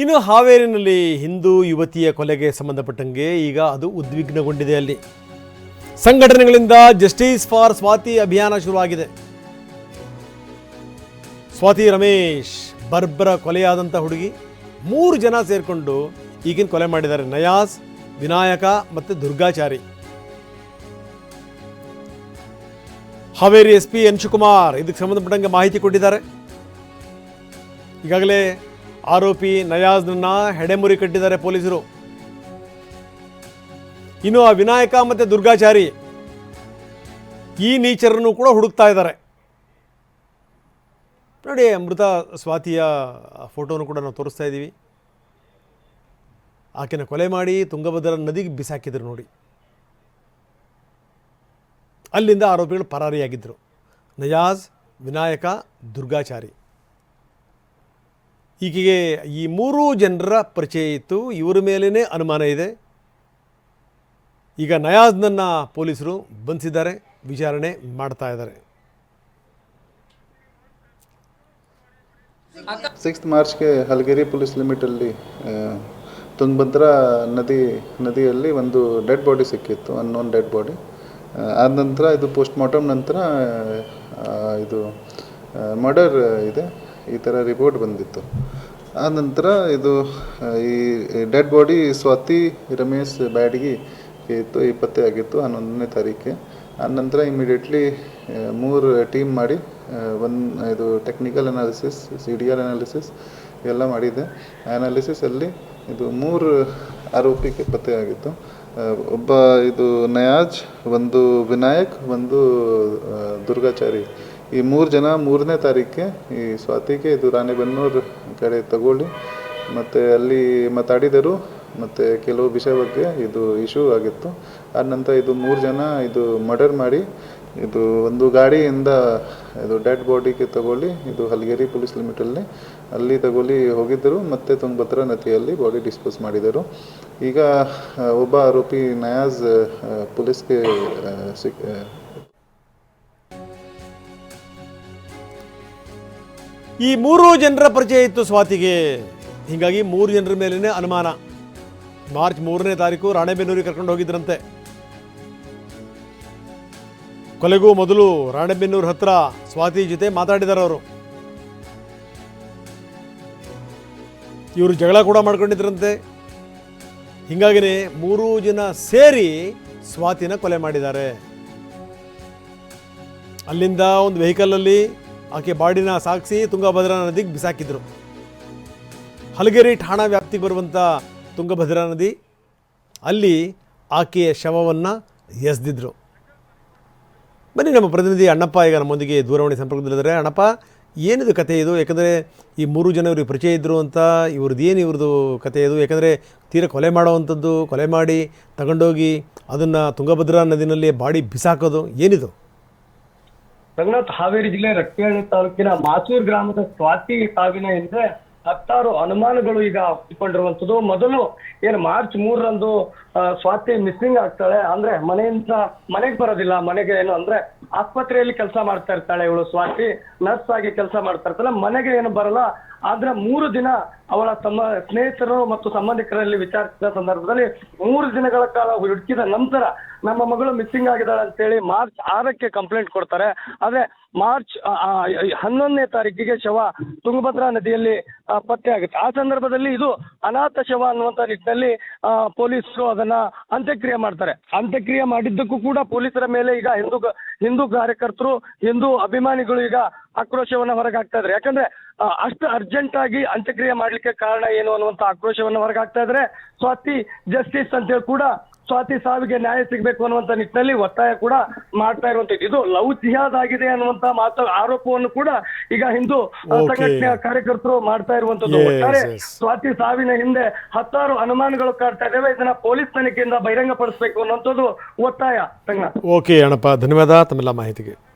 ಇನ್ನು ಹಾವೇರಿನಲ್ಲಿ ಹಿಂದೂ ಯುವತಿಯ ಕೊಲೆಗೆ ಸಂಬಂಧಪಟ್ಟಂಗೆ ಈಗ ಅದು ಉದ್ವಿಗ್ನಗೊಂಡಿದೆ ಅಲ್ಲಿ. ಸಂಘಟನೆಗಳಿಂದ ಜಸ್ಟಿಸ್ ಫಾರ್ ಸ್ವಾತಿ ಅಭಿಯಾನ ಶುರುವಾಗಿದೆ. ಸ್ವಾತಿ ರಮೇಶ್ ಬರ್ಬರ ಕೊಲೆಯಾದಂಥ ಹುಡುಗಿ ಮೂರು ಜನ ಸೇರಿಕೊಂಡು ಈಗಿನ ಕೊಲೆ ಮಾಡಿದ್ದಾರೆ. ನಯಾಸ್ ವಿನಾಯಕ ಮತ್ತು Durgachari. Haveri S P N ಇದಕ್ಕೆ ಸಂಬಂಧಪಟ್ಟಂಗೆ ಮಾಹಿತಿ ಕೊಟ್ಟಿದ್ದಾರೆ. ಈಗಾಗಲೇ ಆರೋಪಿ ನಯಾಜ್ನನ್ನ ಹೆಡೆಮುರಿ ಕಟ್ಟಿದ್ದಾರೆ ಪೊಲೀಸರು. ಇನ್ನು ಆ ವಿನಾಯಕ ಮತ್ತು ದುರ್ಗಾಚಾರಿ ಈ ನೀಚರನ್ನು ಕೂಡ ಹುಡುಕ್ತಾ ಇದ್ದಾರೆ. ನೋಡಿ ಮೃತ ಸ್ವಾತಿಯ ಫೋಟೋನು ಕೂಡ ನಾವು ತೋರಿಸ್ತಾ ಇದ್ದೀವಿ. ಆಕೆನ ಕೊಲೆ ಮಾಡಿ ತುಂಗಭದ್ರಾ ನದಿಗೆ ಬಿಸಾಕಿದ್ರು ನೋಡಿ. ಅಲ್ಲಿಂದ ಆರೋಪಿಗಳು ಪರಾರಿಯಾಗಿದ್ದರು ನಯಾಜ್, ವಿನಾಯಕ, ದುರ್ಗಾಚಾರಿ. ಈಕೆಗೆ ಈ ಮೂರೂ ಜನರ ಪರಿಚಯ ಇತ್ತು. ಇವರ ಮೇಲೇ ಅನುಮಾನ ಇದೆ. ಈಗ ನಯಾಜ್ನನ್ನ ಪೊಲೀಸರು ಬಂಧಿಸಿದ್ದಾರೆ, ವಿಚಾರಣೆ ಮಾಡ್ತಾ ಇದ್ದಾರೆ. ಸಿಕ್ಸ್ತ್ ಮಾರ್ಚ್ಗೆ ಹಲಗೇರಿ ಪೊಲೀಸ್ ಲಿಮಿಟಲ್ಲಿ ತುಂಗಭದ್ರ ನದಿ, ನದಿಯಲ್ಲಿ ಒಂದು ಡೆಡ್ ಬಾಡಿ ಸಿಕ್ಕಿತ್ತು, ಅನ್ನೋನ್ ಡೆಡ್ ಬಾಡಿ. ಆದ ನಂತರ ಇದು ಪೋಸ್ಟ್ ಮಾರ್ಟಮ್ ನಂತರ ಇದು ಮರ್ಡರ್ ಇದೆ. ಈ ಥರ ರಿಪೋರ್ಟ್ ಬಂದಿತ್ತು. ಆ ನಂತರ ಇದು ಈ ಡೆಡ್ ಬಾಡಿ ಸ್ವಾತಿ ರಮೇಶ್ ಬ್ಯಾಡ್ಗಿ ಇತ್ತು ಈ ಪತ್ತೆ ಆಗಿತ್ತು, ಹನ್ನೊಂದನೇ ತಾರೀಕು ಆ ನಂತರ ಇಮಿಡಿಯೇಟ್ಲಿ ಮೂರು ಟೀಮ್ ಮಾಡಿ ಒಂದು, ಇದು technical analysis C D R analysis ಎಲ್ಲ ಮಾಡಿದೆ. ಅನಾಲಿಸಿಸಲ್ಲಿ ಇದು ಮೂರು ಆರೋಪಿಗೆ ಪತ್ತೆ ಆಗಿತ್ತು. ಒಬ್ಬ ಇದು ನಯಾಜ್, ಒಂದು ವಿನಾಯಕ್, ಒಂದು ದುರ್ಗಾಚಾರಿ. ಈ ಮೂರು ಜನ ಮೂರನೇ ತಾರೀಕಿಗೆ ಈ ಸ್ವಾತಿಗೆ ಇದು ರಾಣೆಬೆನ್ನೂರು ಕಡೆ ತಗೊಳ್ಳಿ. ಮತ್ತು ಅಲ್ಲಿ ಮಾತಾಡಿದರು. ಮತ್ತು ಕೆಲವು ವಿಷಯ ಬಗ್ಗೆ ಇದು ಇಶ್ಯೂ ಆಗಿತ್ತು. ಆದ ನಂತರ ಇದು ಮೂರು ಜನ ಇದು ಮರ್ಡರ್ ಮಾಡಿ ಇದು ಒಂದು ಗಾಡಿಯಿಂದ ಇದು ಡೆಡ್ ಬಾಡಿಗೆ ತಗೊಳ್ಳಿ. ಇದು ಹಲಗೇರಿ ಪೊಲೀಸ್ ಲಿಮಿಟಲ್ಲಿ ಅಲ್ಲಿ ತಗೊಳ್ಳಿ ಹೋಗಿದ್ದರು. ಮತ್ತು ತುಂಗಭದ್ರಾ ನದಿಯಲ್ಲಿ ಬಾಡಿ ಡಿಸ್ಪೋಸ್ ಮಾಡಿದರು. ಈಗ ಒಬ್ಬ ಆರೋಪಿ ನಯಾಜ್ ಪೊಲೀಸ್ಗೆ ಸಿಕ್ ಈ ಮೂರು ಜನರ ಪರಿಚಯ ಇತ್ತು ಸ್ವಾತಿಗೆ. ಹೀಗಾಗಿ ಮೂರು ಜನರ ಮೇಲೇ ಅನುಮಾನ. ಮಾರ್ಚ್ ಮೂರನೇ ತಾರೀಕು ರಾಣೆಬೆನ್ನೂರಿಗೆ ಕರ್ಕೊಂಡು ಹೋಗಿದ್ರಂತೆ ಕೊಲೆಗೂ ಮೊದಲು ರಾಣೆಬೆನ್ನೂರು ಹತ್ರ ಸ್ವಾತಿ ಜೊತೆ ಮಾತಾಡಿದ್ದಾರೆ ಅವರು. ಇವರು ಜಗಳ ಕೂಡ ಮಾಡ್ಕೊಂಡಿದ್ರಂತೆ ಹಿಂಗಾಗಿನೇ ಮೂರು ಜನ ಸೇರಿ ಸ್ವಾತಿನ ಕೊಲೆ ಮಾಡಿದ್ದಾರೆ. ಅಲ್ಲಿಂದ ಒಂದು ವೆಹಿಕಲಲ್ಲಿ ಆಕೆ ಬಾಡಿನ ಸಾಗಿಸಿ ತುಂಗಭದ್ರಾ ನದಿಗೆ ಬಿಸಾಕಿದ್ರು. ಹಲಗೇರಿ ಠಾಣಾ ವ್ಯಾಪ್ತಿಗೆ ಬರುವಂಥ ತುಂಗಭದ್ರಾ ನದಿ, ಅಲ್ಲಿ ಆಕೆಯ ಶವವನ್ನು ಎಸೆದಿದ್ರು. ಬನ್ನಿ ನಮ್ಮ ಪ್ರತಿನಿಧಿ ಅಣ್ಣಪ್ಪ ಈಗ ನಮ್ಮೊಂದಿಗೆ ದೂರವಾಣಿ ಸಂಪರ್ಕದಲ್ಲಿದ್ದಾರೆ. ಅಣ್ಣಪ್ಪ, ಏನಿದು ಕತೆ ಇದು? ಯಾಕಂದರೆ ಈ ಮೂರು ಜನ ಇವ್ರಿಗೆ ಪರಿಚಯ ಇದ್ದರು ಅಂತ, ಇವ್ರದ್ದು ಏನು ಇವ್ರದ್ದು ಕತೆ ಇದು? ಯಾಕಂದರೆ ತೀರ ಕೊಲೆ ಮಾಡೋವಂಥದ್ದು, ಕೊಲೆ ಮಾಡಿ ತಗೊಂಡೋಗಿ ಅದನ್ನು ತುಂಗಭದ್ರಾ ನದಿನಲ್ಲಿ ಬಾಡಿ ಬಿಸಾಕೋದು ಏನಿದು? ರಂಗನಾಥ್ ಹಾವೇರಿ ಜಿಲ್ಲೆ ರಟ್ಟಿಹಳ್ಳಿ ತಾಲೂಕಿನ ಮಾಸೂರ್ ಗ್ರಾಮದ ಸ್ವಾತಿ ಸಾವಿನ ಹಿಂದೆ ಹತ್ತಾರು ಅನುಮಾನಗಳು ಈಗ ಹುಟ್ಟಿಕೊಂಡಿರುವಂತದ್ದು ಮೊದಲು ಏನು ಮಾರ್ಚ್ ಮೂರರಂದು ಸ್ವಾತಿ ಮಿಸ್ಸಿಂಗ್ ಆಗ್ತಾಳೆ. ಅಂದ್ರೆ ಮನೆಯಿಂದ ಮನೆಗೆ ಬರೋದಿಲ್ಲ. ಮನೆಗೆ ಏನು ಅಂದ್ರೆ ಆಸ್ಪತ್ರೆಯಲ್ಲಿ ಕೆಲಸ ಮಾಡ್ತಾ ಇರ್ತಾಳೆ ಇವಳು ಸ್ವಾತಿ. ನರ್ಸ್ ಆಗಿ ಕೆಲಸ ಮಾಡ್ತಾ ಇರ್ತಾಳೆ. ಮನೆಗೆ ಏನು ಬರಲ್ಲ. ಆದ್ರೆ ಮೂರು ದಿನ ಅವಳ ತಮ್ಮ ಸ್ನೇಹಿತರು ಮತ್ತು ಸಂಬಂಧಿಕರಲ್ಲಿ ವಿಚಾರಿಸಿದ ಸಂದರ್ಭದಲ್ಲಿ ಮೂರು ದಿನಗಳ ಕಾಲ ಹುಡುಕಿದ ನಂತರ ನಮ್ಮ ಮಗಳು ಮಿಸ್ಸಿಂಗ್ ಆಗಿದ್ದಾಳೆ ಅಂತೇಳಿ ಮಾರ್ಚ್ ಆರಕ್ಕೆ ಕಂಪ್ಲೇಂಟ್ ಕೊಡ್ತಾರೆ. ಆದ್ರೆ ಮಾರ್ಚ್ ಹನ್ನೊಂದನೇ ತಾರೀಕಿಗೆ ಶವ ತುಂಗಭದ್ರಾ ನದಿಯಲ್ಲಿ ಪತ್ತೆ ಆಗುತ್ತೆ. ಆ ಸಂದರ್ಭದಲ್ಲಿ ಇದು ಅನಾಥ ಶವ ಅನ್ನುವಂತ ನಿಟ್ಟಿನಲ್ಲಿ ಪೊಲೀಸರು ಅದನ್ನ ಅಂತ್ಯಕ್ರಿಯೆ ಮಾಡ್ತಾರೆ. ಅಂತ್ಯಕ್ರಿಯೆ ಮಾಡಿದ್ದಕ್ಕೂ ಕೂಡ ಪೊಲೀಸರ ಮೇಲೆ ಈಗ ಹಿಂದೂ ಹಿಂದೂ ಕಾರ್ಯಕರ್ತರು, ಹಿಂದೂ ಅಭಿಮಾನಿಗಳು ಈಗ ಆಕ್ರೋಶವನ್ನ ಹೊರಗಾಗ್ತಾ ಇದ್ದಾರೆ. ಯಾಕಂದ್ರೆ ಅಷ್ಟು ಅರ್ಜೆಂಟ್ ಆಗಿ ಅಂತ್ಯಕ್ರಿಯೆ ಮಾಡ್ಲಿಕ್ಕೆ ಕಾರಣ ಏನು ಅನ್ನುವಂತ ಆಕ್ರೋಶವನ್ನ ಹೊರಗಾಗ್ತಾ ಇದ್ರೆ ಸ್ವಾತಿ ಜಸ್ಟಿಸ್ ಅಂತೇಳಿ ಕೂಡ ಸ್ವಾತಿ ಸಾವಿಗೆ ನ್ಯಾಯ ಸಿಗಬೇಕು ಅನ್ನುವಂತ ನಿಟ್ಟಿನಲ್ಲಿ ಒತ್ತಾಯ ಕೂಡ ಮಾಡ್ತಾ ಇರುವಂತದ್ದು ಇದು ಲವ್ ಜಿಹಾದ್ ಆಗಿದೆ ಅನ್ನುವಂತ ಮಾತು, ಆರೋಪವನ್ನು ಕೂಡ ಈಗ ಹಿಂದೂ. ಸಂಘಟನೆಯ ಕಾರ್ಯಕರ್ತರು ಮಾಡ್ತಾ ಇರುವಂತದ್ದು ಒಟ್ಟಾರೆ ಸ್ವಾತಿ ಸಾವಿನ ಹಿಂದೆ ಹತ್ತಾರು ಅನುಮಾನಗಳು ಕಾಡ್ತಾ ಇದ್ದಾವೆ. ಇದನ್ನ ಪೊಲೀಸ್ ತನಿಖೆಯಿಂದ ಬಹಿರಂಗಪಡಿಸಬೇಕು ಅನ್ನುವಂಥದ್ದು ಒತ್ತಾಯ ಸಂಘ. ಓಕೆ ಅಣ್ಣಪ್ಪ. ಧನ್ಯವಾದ ತಮ್ಮೆಲ್ಲ ಮಾಹಿತಿಗೆ.